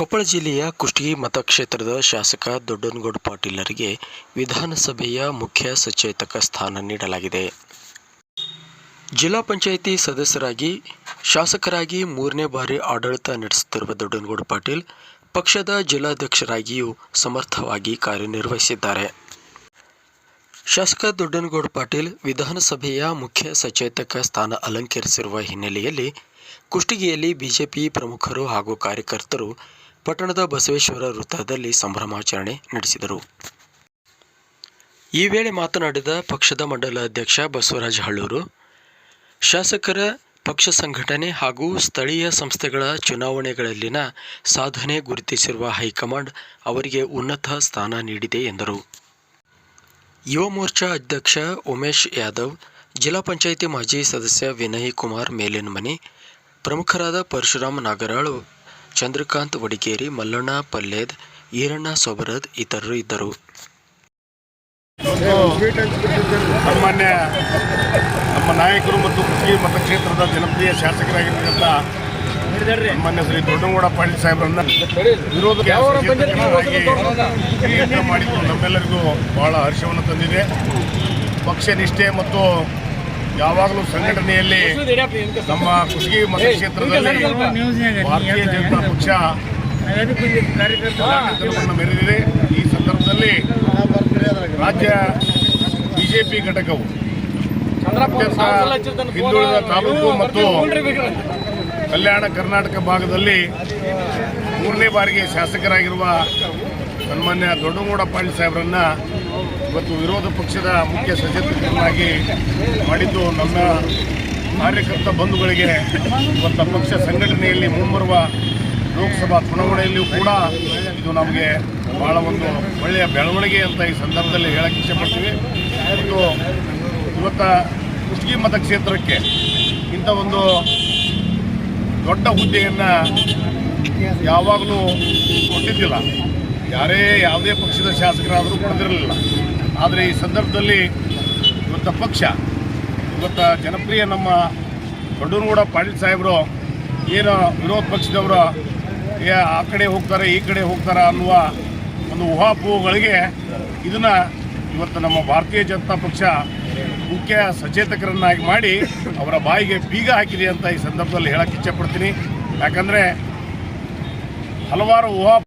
ಕೊಪ್ಪಳ ಜಿಲ್ಲೆಯ ಕುಷ್ಟಗಿ ಮತಕ್ಷೇತ್ರದ ಶಾಸಕ ದೊಡ್ಡನಗೌಡ ಪಾಟೀಲರಿಗೆ ವಿಧಾನಸಭೆಯ ಮುಖ್ಯ ಸಚೇತಕ ಸ್ಥಾನ ನೀಡಲಾಗಿದೆ. ಜಿಲ್ಲಾ ಪಂಚಾಯಿತಿ ಸದಸ್ಯರಾಗಿ, ಶಾಸಕರಾಗಿ ಮೂರನೇ ಬಾರಿ ಆಡಳಿತ ನಡೆಸುತ್ತಿರುವ ದೊಡ್ಡನಗೌಡ ಪಾಟೀಲ್, ಪಕ್ಷದ ಜಿಲ್ಲಾಧ್ಯಕ್ಷರಾಗಿಯೂ ಸಮರ್ಥವಾಗಿ ಕಾರ್ಯನಿರ್ವಹಿಸಿದ್ದಾರೆ. ಶಾಸಕ ದೊಡ್ಡನಗೌಡ ಪಾಟೀಲ್ ವಿಧಾನಸಭೆಯ ಮುಖ್ಯ ಸಚೇತಕ ಸ್ಥಾನ ಅಲಂಕರಿಸಿರುವ ಹಿನ್ನೆಲೆಯಲ್ಲಿ ಕುಷ್ಟಗಿಯಲ್ಲಿ ಬಿಜೆಪಿ ಪ್ರಮುಖರು ಹಾಗೂ ಕಾರ್ಯಕರ್ತರು ಪಟ್ಟಣದ ಬಸವೇಶ್ವರ ವೃತ್ತದಲ್ಲಿ ಸಂಭ್ರಮಾಚರಣೆ ನಡೆಸಿದರು. ಈ ವೇಳೆ ಮಾತನಾಡಿದ ಪಕ್ಷದ ಮಂಡಲ ಅಧ್ಯಕ್ಷ ಬಸವರಾಜ ಹಳ್ಳೂರು ಶಾಸಕರ ಪಕ್ಷ ಸಂಘಟನೆ ಹಾಗೂ ಸ್ಥಳೀಯ ಸಂಸ್ಥೆಗಳ ಚುನಾವಣೆಗಳಲ್ಲಿನ ಸಾಧನೆ ಗುರುತಿಸಿರುವ ಹೈಕಮಾಂಡ್ ಅವರಿಗೆ ಉನ್ನತ ಸ್ಥಾನ ನೀಡಿದೆ ಎಂದರು. ಯುವ ಮೋರ್ಚಾ ಅಧ್ಯಕ್ಷ ಉಮೇಶ್ ಯಾದವ್, ಜಿಲ್ಲಾ ಪಂಚಾಯಿತಿ ಮಾಜಿ ಸದಸ್ಯ ವಿನಯ್ ಕುಮಾರ್ ಮೇಲಿನಮನಿ, ಪ್ರಮುಖರಾದ ಪರಶುರಾಮ್ ನಾಗರಾಳು ಚಂದ್ರಕಾಂತ್ ವಡಿಗೇರಿ ಮಲ್ಲಣ್ಣ ಪಲ್ಲೇದ್ ಈರಣ್ಣ ಸೊಬರದ್ ಇತರರು ಇದ್ದರು. ಸನ್ಮಾನ್ಯ ನಮ್ಮ ನಾಯಕರು ಮತ್ತು ಕೃಷಿ ಮತಕ್ಷೇತ್ರದ ಜನಪ್ರಿಯ ಶಾಸಕರಾಗಿರ್ತಕ್ಕಂಥ ಸನ್ಮಾನ್ಯ ಶ್ರೀ ದೊಡ್ಡಗೌಡ ಪಾಟೀಲ್ ಸಾಹೇಬರನ್ನ ವಿರೋಧ ಮಾಡಿದ್ದು ನಮ್ಮೆಲ್ಲರಿಗೂ ಬಹಳ ಹರ್ಷವನ್ನು ತಂದಿದೆ. ಪಕ್ಷ ನಿಷ್ಠೆ ಮತ್ತು ಯಾವಾಗಲೂ ಸಂಘಟನೆಯಲ್ಲಿ ನಮ್ಮ ಕುಸಗಿ ಮತಕ್ಷೇತ್ರದಲ್ಲಿ ಭಾರತೀಯ ಜನತಾ ಪಕ್ಷ ಮೆರೆದಿದೆ. ಈ ಸಂದರ್ಭದಲ್ಲಿ ರಾಜ್ಯ ಬಿಜೆಪಿ ಘಟಕವು ಹಿಂದುಳಿದ ತಾಲೂಕು ಮತ್ತು ಕಲ್ಯಾಣ ಕರ್ನಾಟಕ ಭಾಗದಲ್ಲಿ ಮೂರನೇ ಬಾರಿಗೆ ಶಾಸಕರಾಗಿರುವ ಸನ್ಮಾನ್ಯ ದೊಡ್ಡಗೌಡ ಪಾಟೀಲ್ ಸಾಹೇಬರನ್ನ ಇವತ್ತು ವಿರೋಧ ಪಕ್ಷದ ಮುಖ್ಯ ಸಚೇತಕರನ್ನಾಗಿ ಮಾಡಿದ್ದು ನಮ್ಮ ಕಾರ್ಯಕರ್ತ ಬಂಧುಗಳಿಗೆ ಇವತ್ತು ಪಕ್ಷ ಸಂಘಟನೆಯಲ್ಲಿ ಮುಂಬರುವ ಲೋಕಸಭಾ ಚುನಾವಣೆಯಲ್ಲಿಯೂ ಕೂಡ ಇದು ನಮಗೆ ಬಹಳ ಒಂದು ಒಳ್ಳೆಯ ಬೆಳವಣಿಗೆ ಅಂತ ಈ ಸಂದರ್ಭದಲ್ಲಿ ಹೇಳಕ್ಕೆ ಇಷ್ಟಪಡ್ತೀವಿ. ಮತ್ತು ಇವತ್ತ ಕುಷ್ಟಗಿ ಮತಕ್ಷೇತ್ರಕ್ಕೆ ಇಂಥ ಒಂದು ದೊಡ್ಡ ಹುದ್ದೆಯನ್ನು ಯಾವಾಗಲೂ ಕೊಟ್ಟಿದ್ದಿಲ್ಲ. ಯಾರೇ ಯಾವುದೇ ಪಕ್ಷದ ಶಾಸಕರಾದರೂ ಪಡೆದಿರಲಿಲ್ಲ ಆದರೆ ಈ ಸಂದರ್ಭದಲ್ಲಿ ಇವತ್ತ ಪಕ್ಷ, ಇವತ್ತ ಜನಪ್ರಿಯ ನಮ್ಮ ದೊಡ್ಡನಗೌಡ ಪಾಟೀಲ್ ಸಾಹೇಬರು ಏನು ವಿರೋಧ ಪಕ್ಷದವರು ಆ ಕಡೆ ಹೋಗ್ತಾರೆ, ಈ ಕಡೆ ಹೋಗ್ತಾರೆ ಅನ್ನುವ ಒಂದು ಊಹಾಪೂಹಗಳಿಗೆ ಇದನ್ನು ಇವತ್ತು ನಮ್ಮ ಭಾರತೀಯ ಜನತಾ ಪಕ್ಷ ಮುಖ್ಯ ಸಚೇತಕರನ್ನಾಗಿ ಮಾಡಿ ಅವರ ಬಾಯಿಗೆ ಬೀಗ ಹಾಕಿದೆ ಅಂತ ಈ ಸಂದರ್ಭದಲ್ಲಿ ಹೇಳಕ್ಕೆ ಇಚ್ಛೆಪಡ್ತೀನಿ ಯಾಕಂದರೆ ಹಲವಾರು ಊಹಾ